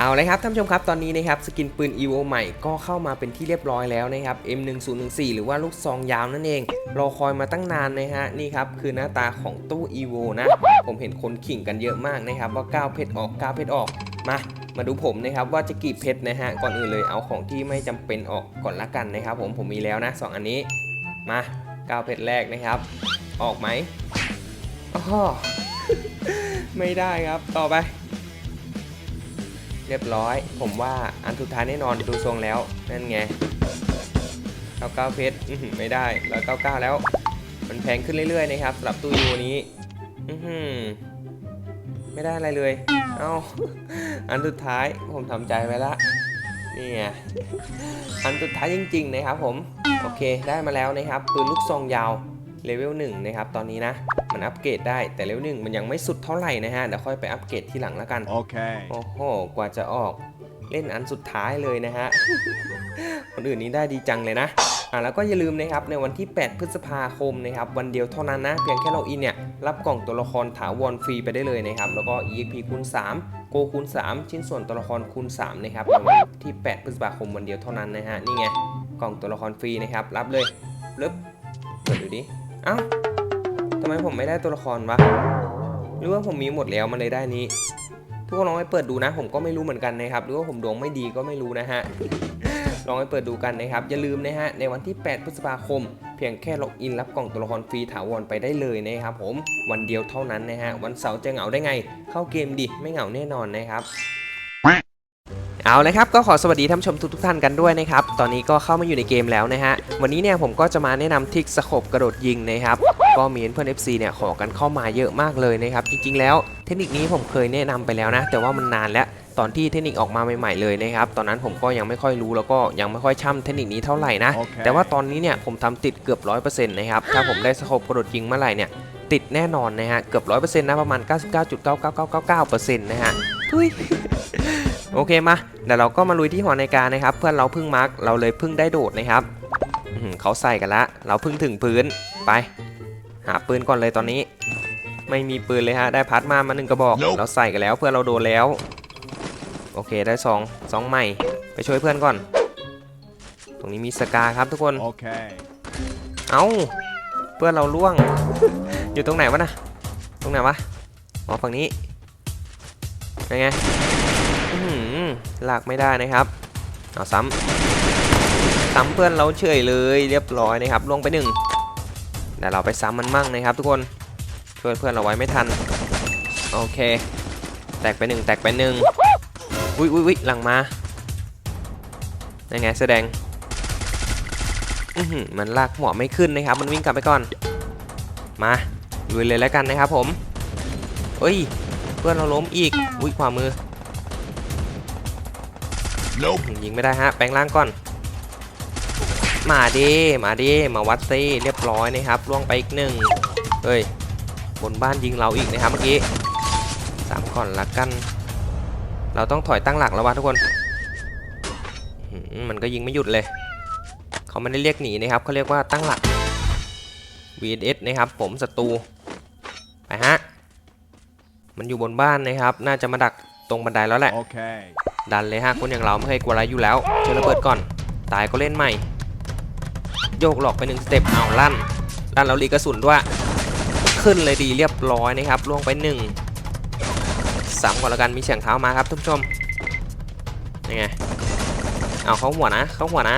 เอาเลยครับท่านผู้ชมครับตอนนี้นะครับสกินปืน EVO ใหม่ก็เข้ามาเป็นที่เรียบร้อยแล้วนะครับ M1014 หรือว่าลูกซองยาวนั่นเอง รอคอยมาตั้งนานนะฮะนี่ครับคือหน้าตาของตู้ EVO นะ ผมเห็นคนขิงกันเยอะมากนะครับ ว่า9เพชรออก9เพชรออกมา มาดูผมนะครับว่าจะกี่เพชรนะฮะก่อนอื่นเลยเอาของที่ไม่จำเป็นออกก่อนละกันนะครับ ผมผมมีแล้วนะสองอันนี้มา9เพชรแรกนะครับ ออกไหมอ๋อไม่ได้ครับต่อไป เรียบร้อย ผมว่าอันสุดท้ายแน่นอนดูทรงแล้ว นั่นไง99เพชรไม่ได้แล้ว99แล้ว มันแพงขึ้นเรื่อยๆนะครับสำหรับตู้ยูนี้อือหือไม่ได้อะไรเลย เอ้า อันสุดท้ายผมทำใจไว้ละนี่ไงอันสุดท้ายจริง ๆ นะครับผม โอเคได้มาแล้วนะครับปืนลูกซองยาว เลเวล1นะครับตอนนี้นะ มันอัปเกรดได้แต่เลเวลหนึ่งมันยังไม่สุดเท่าไหร่นะฮะเดี๋ยวค่อยไปอัปเกรดที่หลังแล้วกัน Okay. โอ้โหกว่าจะออกเล่นอันสุดท้ายเลยนะฮะ คนอื่นนี้ได้ดีจังเลยนะอะแล้วก็อย่าลืมนะครับในวันที่ 8 พฤษภาคมนะครับวันเดียวเท่านั้นนะ เพียงแค่เราอินเนี่ยรับกล่องตัวละครถาวรฟรีไปได้เลยนะครับแล้วก็ EXP คูณ3โกคูณ3 ชิ้นส่วนตัวละครคูณ3นะครับในวันที่ 8 พฤษภาคมวันเดียวเท่านั้นนะฮะนี่ไงกล่องตัวละครฟรีนะครับรับเลยลึบเปิดดูดิ เอ้าทำไมผมไม่ได้ตัวละครวะ หรือว่าผมมีหมดแล้วมันเลยได้นี้ ทุกคนลองไปเปิดดูนะ ผมก็ไม่รู้เหมือนกันนะครับ หรือว่าผมดวงไม่ดีก็ไม่รู้นะฮะ ลองไปเปิดดูกันนะครับ อย่าลืมนะฮะ ในวันที่ 8 พฤษภาคม เพียงแค่ล็อกอินรับกล่องตัวละครฟรีถาวรไปได้เลยนะครับผม วันเดียวเท่านั้นนะฮะ วันเสาร์จะเหงาได้ไง เข้าเกมดิ ไม่เหงาแน่นอนนะครับ เอาเลยครับก็ขอสวัสดีท่านผู้ชมทุกทุกๆท่านกันด้วยนะครับ ตอนนี้ก็เข้ามาอยู่ในเกมแล้วนะฮะ วันนี้เนี่ยผมก็จะมาแนะนำทริกสโคบกระโดดยิงนะครับ ก็มีเพื่อน FC เนี่ยขอกันเข้ามาเยอะมากเลยนะครับ จริงๆ แล้วเทคนิคนี้ผมเคยแนะนำไปแล้วนะ แต่ว่ามันนานแล้วตอนที่เทคนิคออกมาใหม่ๆเลยนะครับ ตอนนั้นผมก็ยังไม่ค่อยรู้แล้วก็ยังไม่ค่อยช่ำเทคนิคนี้เท่าไหร่นะโอเคแต่ว่าตอนนี้เนี่ยผมทำติดเกือบ100%นะครับ ถ้าผมได้สโคบกระโดดยิงเมื่อไหร่เนี่ยติดแน่นอนนะฮะ เกือบ100%นะประมาณ 99.99999%นะฮะเฮ้ย โอเคมาเดี๋ยวเราก็มาลุยที่หอนาฬิกานะครับ เพื่อนเราเพิ่งมาร์กเราเลยเพิ่งได้โดดนะครับอื้อหือเขาใส่กันละเราเพิ่งถึงพื้นไป หาปืนก่อนเลยตอนนี้ ไม่มีปืนเลยฮะได้พัดมามาหนึ่งกระบอก Nope เราใส่กันแล้วเพื่อนเราโดนแล้ว โอเคได้สองสองใหม่ ไปช่วยเพื่อนก่อน ตรงนี้มีสกาครับทุกคน Okay. เอ้าเพื่อนเราล่วง อยู่ตรงไหนวะนะตรงไหนวะอ๋อฝั่งนี้ยังไงอื้อหือ ลากไม่ได้นะครับเอาซ้ำซ้ำเพื่อนเราเฉยเลยเรียบร้อยนะครับลงไปหนึ่งเดี๋ยวเราไปซ้ำมันมั่งนะครับ ทุกคนช่วยเพื่อนเราไว้ไม่ทันโอเค แตกไปหนึ่งแตกไปหนึ่งอุ้ยอุ้ยอุ้ยหลังมายังไงแสดงมันลากหัวไม่ขึ้นนะครับ มันวิ่งกลับไปก่อน มาลุยเลยแล้วกันนะครับผมเอ้ย เพื่อนเราล้มอีก อุ้ยขวามือ ยิงไม่ได้ฮะแปลงร่างก่อน มาดิมาดิมาวัดซิเรียบร้อยนะครับล่วงไปอีกหนึ่งเฮ้ยบนบ้านยิงเราอีกนะครับเมื่อกี้สามก่อนละกัน เราต้องถอยตั้งหลักแล้ววะทุกคนอื้อหือมันก็ยิงไม่หยุดเลย เขาไม่ได้เรียกหนีนะครับเขาเรียกว่าตั้งหลัก VS นะครับผมศัตรูไปฮะมันอยู่บนบ้านนะครับ น่าจะมาดักตรงบันไดแล้วแหละ Okay. ดันเลยฮะคนอย่างเราไม่เคยกลัวอะไรอยู่แล้วเจอระเบิดก่อน ตายก็เล่นใหม่ โยกหลอกไปหนึ่งสเต็ปเอาลั่นลั่นแล้วรีกระสุนด้วย ขึ้นเลยดีเรียบร้อยนะครับล่วงไปหนึ่งสามก่อนแล้วกันมีเสียงเท้ามาครับทุกผู้ชมยังไงเอาเข้าหัวนะ เข้าหัวนะ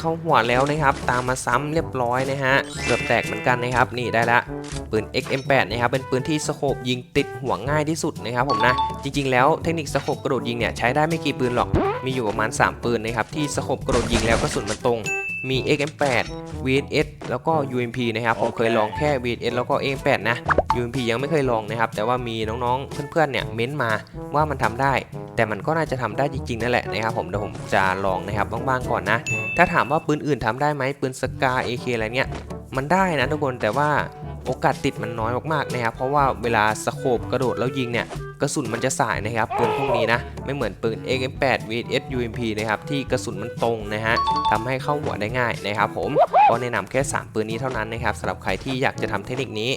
เข้าหัวแล้วนะครับ ตามมาซ้ำเรียบร้อยนะฮะเกือบแตกเหมือนกันนะครับ นี่ได้ละปืน XM8 นะครับเป็นปืนที่สโคบยิงติดหัวง่ายที่สุดนะครับผมนะจริง ๆ แล้วเทคนิคสโคบกระโดดยิงเนี่ยใช้ได้ไม่กี่ปืนหรอกมีอยู่ประมาณ 3 ปืนนะครับที่สโคบกระโดดยิงแล้วกระสุนมันตรงมี XM8 VSS แล้วก็ UMP นะครับ ผมเคยลองแค่ VSS แล้วก็ XM8 นะ UMP ยังไม่เคยลองนะครับ แต่ว่ามีน้องๆ เพื่อนๆ เนี่ยเม้นต์มาว่ามันทำได้ แต่มันก็น่าจะทำได้จริงๆ นั่นแหละนะครับผมเดี๋ยวผมจะลองนะครับบ้างๆ ก่อนนะ ถ้าถามว่าปืนอื่นทำได้ไหมปืนสกา AK อะไรเนี่ย มันได้นะทุกคนแต่ว่า โอกาสติดมันน้อยมากๆนะครับเพราะว่าเวลาสโคบกระโดดแล้วยิงเนี่ยกระสุนมันจะสายนะครับปืนพวกนี้นะไม่เหมือนปืน AK8 VS UMP นะครับที่กระสุนมันตรงนะฮะทำให้เข้าหัวได้ง่ายนะครับผมก็แนะนำแค่ 3 ปืนนี้เท่านั้นนะครับสำหรับใครที่อยากจะทำเทคนิคนี้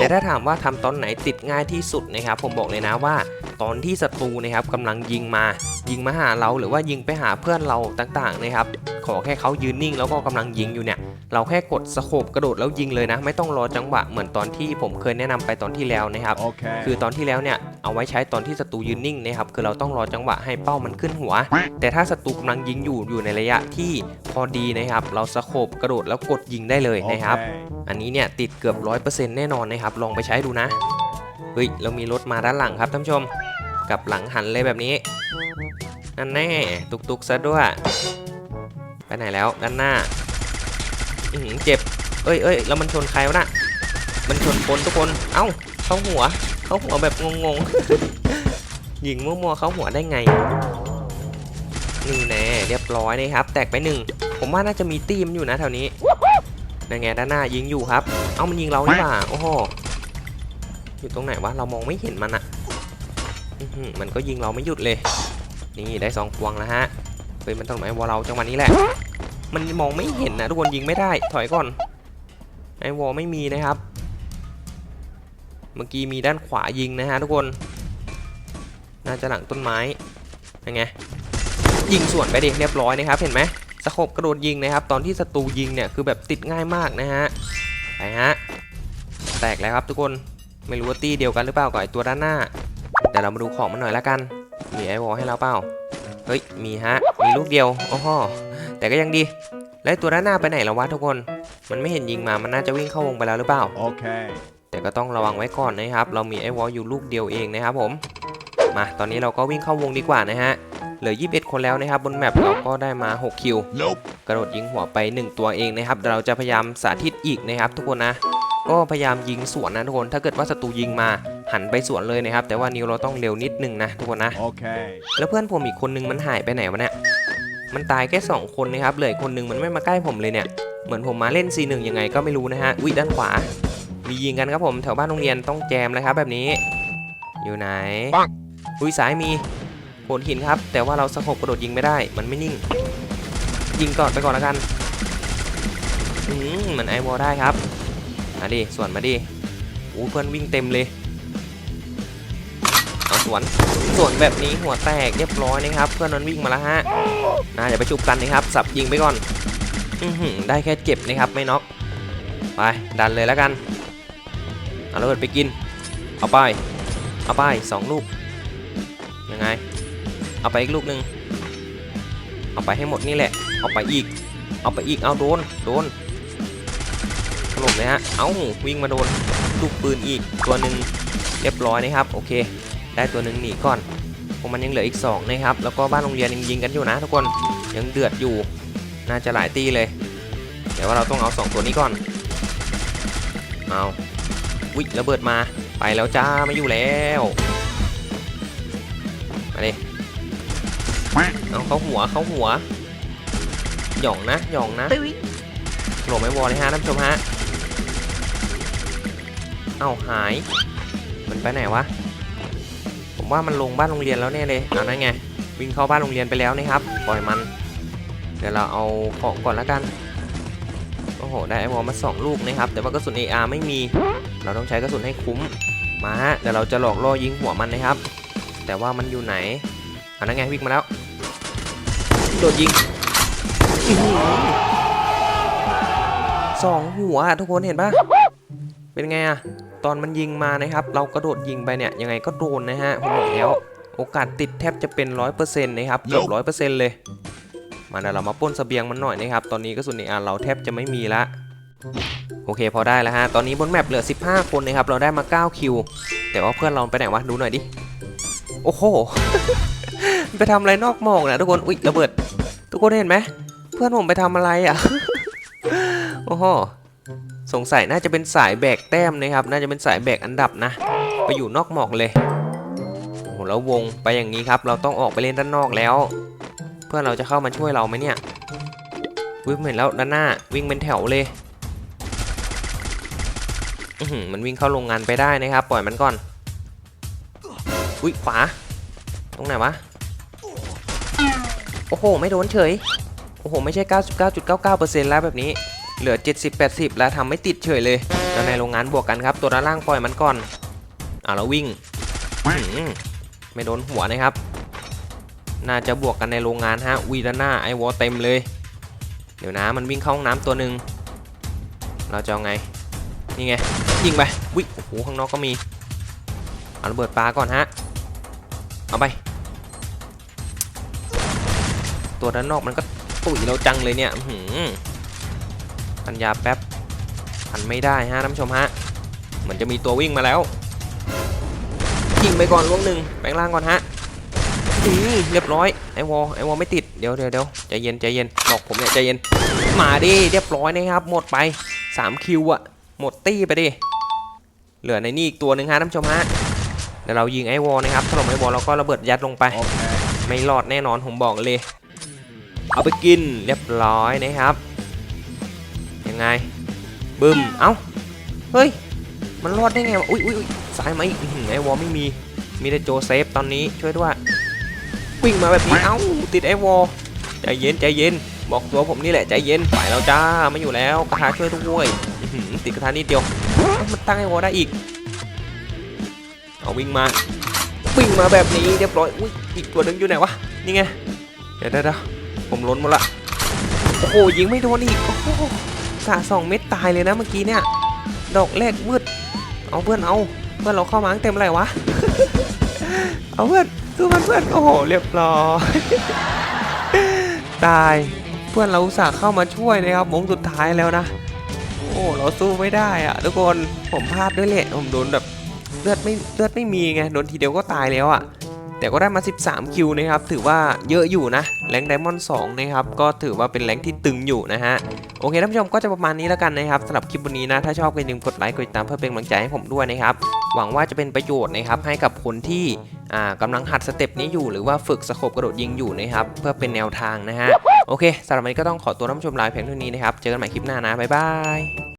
แต่ถ้าถามว่าทำตอนไหนติดง่ายที่สุดนะครับผมบอกเลยนะว่า ตอนที่ศัตรูนะครับกำลังยิงมา ยิงมาหาเราหรือว่ายิงไปหาเพื่อนเราต่างๆนะครับ ขอแค่เขายืนนิ่งแล้วก็กำลังยิงอยู่เนี่ย เราแค่กดสโคบกระโดดแล้วยิงเลยนะ ไม่ต้องรอจังหวะเหมือนตอนที่ผมเคยแนะนำไปตอนที่แล้วนะครับ Okay. คือตอนที่แล้วเนี่ยเอาไว้ใช้ตอนที่ศัตรูยืนนิ่งนะครับคือเราต้องรอจังหวะให้เป้ามันขึ้นหัว แต่ถ้าศัตรูกำลังยิงอยู่อยู่ในระยะที่พอดีนะครับ เราสโคบกระโดดแล้วกดยิงได้เลยนะครับ Okay. อันนี้เนี่ยติดเกือบร้อยเปอร์เซ็นต์แน่นอนนะครับลองไปใช้ดูนะเฮ้ยเรามีรถมาด้านหลังครับท่านผู้ชมกลับหลังหันเลยแบบนี้นั่นแน่ตุกตุกๆซะด้วย ไปไหนแล้วด้านหน้าอืเจ็บ เอ้ยเอ้ยแล้วมันชนใครวะน่ะ มันชนคนทุกคน เอ้า เข้าหัว เข้าหัวแบบงงๆ ยิงมั่วๆเข้าหัวได้ไง นี่แน่เรียบร้อยนะครับ แตกไปหนึ่ง ผมว่าน่าจะมีตีมอยู่นะแถวนี้นั่นไงด้านหน้ายิงอยู่ครับ เอ้ามันยิงเรานี่หว่า โอ้โห อยู่ตรงไหนวะ เรามองไม่เห็นมันอะมันก็ยิงเราไม่หยุดเลย นี่ได้สองพวงแล้วฮะ เฮ้ยมันต้องไหนวอเราจังหวะนี้แหละ มันมองไม่เห็นนะทุกคนยิงไม่ได้ถอยก่อนไอวอลไม่มีนะครับ เมื่อกี้มีด้านขวายิงนะฮะทุกคน น่าจะหลังต้นไม้ยังไงยิงสวนไปดิเรียบร้อยนะครับ เห็นไหมสโคบกระโดดยิงนะครับ ตอนที่ศัตรูยิงเนี่ยคือแบบติดง่ายมากนะฮะไปฮะแตกแล้วครับทุกคนไม่รู้ว่าตีเดียวกันหรือเปล่ากับไอตัวด้านหน้า แต่เรามาดูของมันหน่อยละกันมีไอวอลให้เราเปล่า เฮ้ย มีฮะ มีลูกเดียว โอ้โหแต่ก็ยังดี แล้วไอ้ตัวด้านหน้าไปไหนแล้ววะทุกคน มันไม่เห็นยิงมา มันน่าจะวิ่งเข้าวงไปแล้วหรือเปล่า Okay. แต่ก็ต้องระวังไว้ก่อนนะครับ เรามีไอวอลอยู่ลูกเดียวเองนะครับผม มา ตอนนี้เราก็วิ่งเข้าวงดีกว่านะฮะ เหลือ 21 คนแล้วนะครับ บนแมปเราก็ได้มา 6 คิว Nope. กระโดดยิงหัวไป 1 ตัวเองนะครับเดี๋ยวเราจะพยายามสาธิตอีกนะครับ ทุกคนนะ ก็พยายามยิงสวนนะทุกคน ถ้าเกิดว่าศัตรูยิงมา หันไปสวนเลยนะครับ แต่ว่านิ้วเราต้องเร็วนิดนึงนะทุกคนนะ Okay. แล้วเพื่อนผมอีกคนนึงมันหายไปไหนวะเนี่ยมันตายแค่ 2 คนนะครับเหลืออกคนนึงมันไม่มาใกล้ผมเลยเนี่ยเหมือนผมมาเล่น C1 ยังไงก็ไม่รู้นะฮะวิด้านขวา มียิงกันครับผมแถวบ้านโรงเรียนต้องแจมเลยครับแบบนี้ อยู่ไหนปังอุ้ยซ้ายมีโขดหินครับ แต่ว่าเราสะกบกระโดดยิงไม่ได้ มันไม่นิ่ง ยิงก่อนไปก่อนแล้วกันอืมเหมือนไอวอลได้ครับมาดิส่วนมาดิอู้เพื่อนวิ่งเต็มเลยเอาส วนส่วนแบบนี้หัวแตกเรียบร้อยนะครับเพื่อนนั้นวิ่งมาแล้วฮะน่าจะไปชุบกันนะครับสับยิงไปก่อนอือหือได้แค่เจ็บนะครับไม่น็อกไปดันเลยแล้วกันเอาระเบิดไปกิน เอาไปเอาไปสองลูกยังไง เอาไปอีกลูกหนึ่งเอาไปให้หมดนี่แหละ เอาไปอีก เอาไปอีกเอาโดนโดนถล่มเลยฮะเอ้าวิ่งมาโดนลูกปืนอีกตัวหนึ่งเรียบร้อยนะครับ โอเค ได้ตัวหนึ่งหนีก่อนพวกมันยังเหลืออีก2นะครับแล้วก็บ้านโรงเรียนยังยิงกันอยู่นะ ทุกคนยังเดือดอยู่ น่าจะหลายตีเลยแต่ว่าเราต้องเอา 2 ตัวนี้ก่อนเอาวิระเบิดมาไปแล้วจ้าไม่อยู่แล้วมาดิเอาเขาหัวเขาหัวหย่องนะหย่องนะโหลไม่วอลเลยฮะท่านผู้ชมฮะเอาหายมันไปไหนวะ ว่ามันลงบ้านโรงเรียนแล้วแน่เลยเอานั่นไงวิ่งเข้าบ้านโรงเรียนไปแล้วนะครับปล่อยมัน เดี๋ยวเราเอาของก่อนแล้วกันโอ้โหได้ไอวอลมา 2 ลูกนะครับ แต่ว่ากระสุน AR ไม่มี เราต้องใช้กระสุนให้คุ้มมาฮะเดี๋ยวเราจะหลอกล่อยิงหัวมันนะครับ แต่ว่ามันอยู่ไหนเอานั่นไงวิ่งมาแล้วโดดยิงสองหัวทุกคนเห็นปะเป็นไงอะ ตอนมันยิงมานะครับ เรากระโดดยิงไปเนี่ยยังไงก็โดนนะฮะผมบอกแล้วโอกาสติดแทบจะเป็นร้อยเปอร์เซ็นต์นะครับเกือบร้อยเปอร์เซ็นต์เลยมาเดี๋ยวเรามาปล้นเสบียงมันหน่อยนะครับ ตอนนี้กระสุนในอาเราแทบจะไม่มีละโอเคพอได้แล้วฮะ ตอนนี้บนแมปเหลือ 15 คนนะครับ เราได้มา 9 คิว แต่ว่าเพื่อนเราไปไหนวะ ดูหน่อยดิ โอ้โห ไปทำอะไรนอกหมอกนะทุกคน อุ๊ยระเบิด ทุกคนเห็นไหม เพื่อนผมไปทำอะไรอะ โอ้โห สงสัยน่าจะเป็นสายแบกแต้มนะครับ น่าจะเป็นสายแบกอันดับนะ ไปอยู่นอกหมอกเลยโอ้โหแล้ววงไปอย่างนี้ครับ เราต้องออกไปเล่นด้านนอกแล้ว เพื่อนเราจะเข้ามาช่วยเราไหมเนี่ยวิ่งเห็นแล้วด้านหน้าวิ่งเป็นแถวเลยอื้อหือมันวิ่งเข้าโรงงานไปได้นะครับ ปล่อยมันก่อน อุ้ยขวา ตรงไหนวะ โอ้โห ไม่โดนเฉย โอ้โห ไม่ใช่ 99.99%แล้วแบบนี้ เหลือ 70-80 แล้วทำไม่ติดเฉยเลยแล้วในโรงงานบวกกันครับ ตัวด้านล่างปล่อยมันก่อนอ่าแล้ววิ่งไม่โดนหัวนะครับ น่าจะบวกกันในโรงงานฮะวีด้านหน้าไอวอเต็มเลย เดี๋ยวนะมันวิ่งเข้าห้องน้ำตัวหนึ่งเราจะเอาไง นี่ไงยิงไปวิโอ้โหข้างนอกก็มีเอาระเบิดปลาก่อนฮะ เอาไป ตัวด้านนอกมันก็ตุ๋ยเราจังเลยเนี่ยหือ ปัญญาแป๊บพันไม่ได้ฮะท่านผู้ชมฮะเหมือนจะมีตัววิ่งมาแล้วยิงไปก่อนล่วงหนึ่งแปลงร่างก่อนฮะอือเรียบร้อยไอวอลไอวอลไม่ติดเดี๋ยวเดี๋ยวเดี๋ยวใจเย็นใจเย็นบอกผมเนี่ยใจเย็นมาดิเรียบร้อยนะครับ หมดไป3คิวอะหมดตี้ไปดิเหลือในนี่อีกตัวหนึ่งฮะท่านผู้ชมฮะเดี๋ยวเรายิงไอวอลนะครับถล่มไอวอลแล้วก็ระเบิดยัดลงไป ไม่รอดแน่นอนผมบอกเลย เอาไปกินเรียบร้อยนะครับ ยังไงบึมเอ้า เฮ้ย มันรอดได้ไงวะอุ้ยอุ้ยสายมาอีกอื้อหือไอวอลไม่มี มีแต่โจเซฟตอนนี้ช่วยด้วย วิ่งมาแบบนี้ เอ้า ติดไอวอลใจเย็นใจเย็น บอกตัวผมนี่แหละใจเย็นไปแล้วจ้า ไม่อยู่แล้วกระทะช่วยด้วยติดกระทะนิดเดียว มันตั้งไอวอลได้อีก เอาวิ่งมา วิ่งมาแบบนี้เรียบร้อย อุ้ย อีกตัวนึงอยู่ไหนวะ นี่ไง เดี๋ยวเดี๋ยวเดี๋ยวผมล้นหมดละ โอ้โหยิงไม่โดนอีก กะสองเม็ดตายเลยนะเมื่อกี้เนี่ย ดอกแรกมืดเอาเพื่อนเอา เพื่อนเราเข้ามาตั้งเต็มไรวะ เอาเพื่อนสู้มันเพื่อนโอ้โหเรียบร้อยตายเพื่อนเราอุตส่าห์เข้ามาช่วยนะครับวงสุดท้ายแล้วนะ โอ้โหเราสู้ไม่ได้อะทุกคนผมพลาดด้วยแหละผมโดนแบบเลือดไม่เลือดไม่มีไงโดนทีเดียวก็ตายแล้วอะแต่ก็ได้มา 13 คิวนะครับ ถือว่าเยอะอยู่นะ แรงไดมอนด์2นะครับ ก็ถือว่าเป็นแรงที่ตึงอยู่นะฮะ โอเคท่านผู้ชมก็จะประมาณนี้แล้วกันนะครับสำหรับคลิปวันนี้นะถ้าชอบก็อย่าลืมกดไลค์กดติดตามเพื่อเป็นกำลังใจให้ผมด้วยนะครับหวังว่าจะเป็นประโยชน์นะครับให้กับคนที่อ่ากำลังหัดสเต็ปนี้อยู่หรือว่าฝึกสโคบกระโดดยิงอยู่นะครับเพื่อเป็นแนวทางนะฮะโอเคสำหรับวันนี้ก็ต้องขอตัวท่านผู้ชมลาเพียงเท่านี้นะครับเจอกันใหม่คลิปหน้านะบ๊ายบาย